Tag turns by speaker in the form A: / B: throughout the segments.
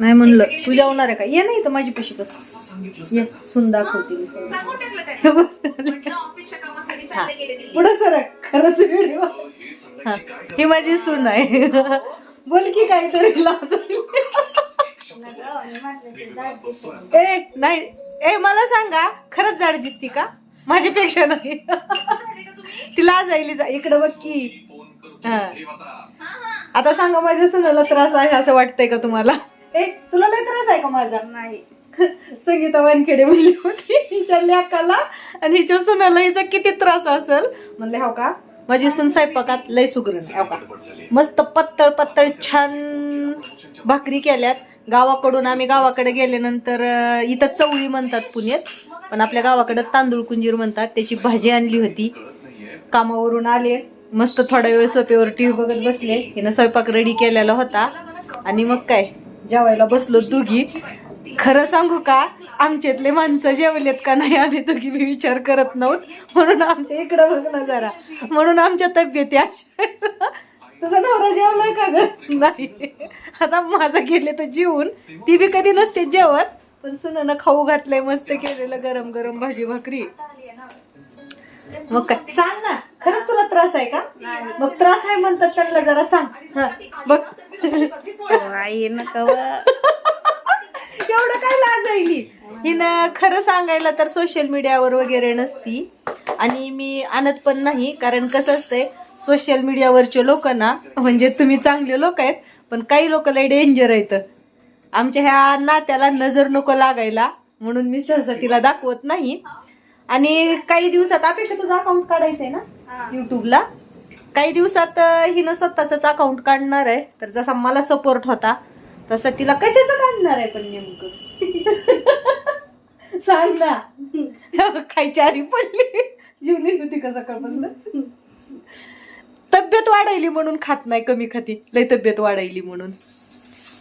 A: नाही म्हणलं. तू जेवणार आहे का? ये नाही तर माझी पेशी बस. ये सुन दाखवते मी सगळं.
B: सांगून टाकलं त्याने. म्हटलं ऑफिसच्या कामासाठी चालले गेले दिल्ली
A: पुढे सर खरंच व्हिडिओ ही माझी सून आहे. बोल की काहीतरी. ए नाही. ए मला सांगा खरंच जाड दिसती का? माझ्यापेक्षा नाही. ती लाजायली जा इकडं बघ की. हा. आता सांगा माझ्या सुनाला त्रास आहे असं वाटतंय का तुम्हाला? ए तुला लय त्रास आहे का माझा?
B: नाही.
A: संगीता वानखेडे म्हणली होती हिच्या लेकाला आणि हिच्या सुनाला हिचा किती त्रास असेल? म्हणले हो का? माझी सून स्वयंपाकात लय सुगरण हो का? मस्त पत्तळ पत्तळ छान भाकरी केल्यात. गावाकडून आम्ही गावाकडे गेल्यानंतर इथं चवळी म्हणतात पुण्यात पण आपल्या गावाकडे तांदूळ कुंजीर म्हणतात. त्याची भाजी आणली होती. कामावरून आले. मस्त थोडा वेळ सोप्यावर टीव्ही बघत बसले. हिनं स्वयंपाक रेडी केलेला होता. आणि मग काय? जेवायला बसलो दोघी. खरं सांगू का आमच्यातले माणसं जेवलेत का नाही आम्ही दोघी मी विचार करत नव्हत. म्हणून आमच्या इकडं बघ ना जरा. म्हणून आमच्या तब्येती अशा तुझा नवरा जेवलाय का ग? नाही. आता माझं गेले तर जेवून. ती बी कधी नसते जेवत. पण सुनानं खाऊ घातलंय मस्त केलेलं गरम गरम भाजी भाकरी. मग काय? सांग ना. खरंच तुला त्रास आहे का? मग त्रास आहे म्हणतात त्यांना जरा सांग. हा, बघ.
B: आई नका
A: एवढं काय लाजायली हिनं खरं सांगायला तर सोशल मीडियावर वगैरे नसती. आणि मी आणत पण नाही कारण कसं असतंय सोशल मीडियावरचे लोक ना म्हणजे तुम्ही चांगले लोक आहेत पण काही लोक लय डेंजर आहेत. आमच्या ह्या नात्याला नजर नको लागायला म्हणून मी सहसा तिला दाखवत नाही. आणि काही दिवसात अपेक्षा तुझं अकाउंट काढायचं आहे ना युट्यूबला काही दिवसात हिनं स्वतःच अकाउंट काढणार आहे. तर जसा मला सपोर्ट होता तसं तिला कशाचं काढणार आहे पण नेमकं? सांग ना. काही चारी पडली. जीवली होती का सकाळपासून? तब्येत वाढायली म्हणून खात नाही कमी खाती. लय तब्येत वाढायली म्हणून.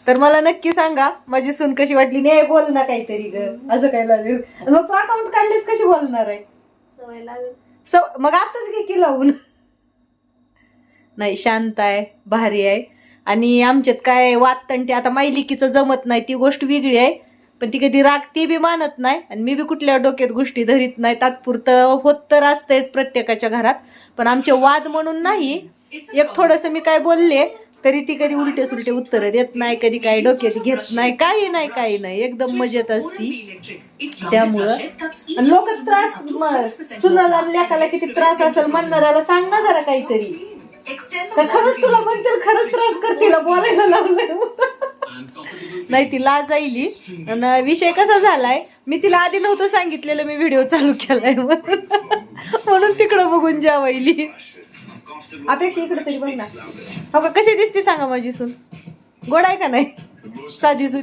A: तर मला नक्की सांगा माझी सून कशी वाटली नाही बोल ना काहीतरी ग. असं काय लागेल मग तू अकाउंट काढलीस कशी बोलणार आहे?
B: सवय लागेल.
A: सव मग आताच घे की लावून. नाही शांत आहे भारी आहे. आणि आमच्यात काय वादतंटे आता मायलिकीचं जमत नाही ती गोष्ट वेगळी आहे. पण ती कधी राग ती बी मानत नाही. आणि मी बी कुठल्या डोक्यात गोष्टी धरीत नाही. तात्पुरतं होत तर असतंयच प्रत्येकाच्या घरात. पण आमचे वाद म्हणून नाही. एक थोडंसं मी काय बोलले तरी ती कधी उलटे सुलटे उत्तर देत नाही कधी काही डोक्यात घेत नाही काही नाही काही नाही. एकदम मजेत असती. त्यामुळं. लोक त्रास सुनाला लेखाला किती त्रास असेल म्हणणाऱ्याला सांग ना जरा काहीतरी. खरंच तुला म्हणतील खरंच त्रास करतील बोलायला लावलंय नाही ती लाजायली आणि विषय कसा झालाय? मी तिला आधी नव्हतं सांगितलेलं मी व्हिडिओ चालू केलाय म्हणून. म्हणून तिकडं बघून जेवायली. अपेक्षा इकडे तरी बघ ना. हो का कशी दिसते सांगा माझी सून? गोड आहे का नाही? साधी सून.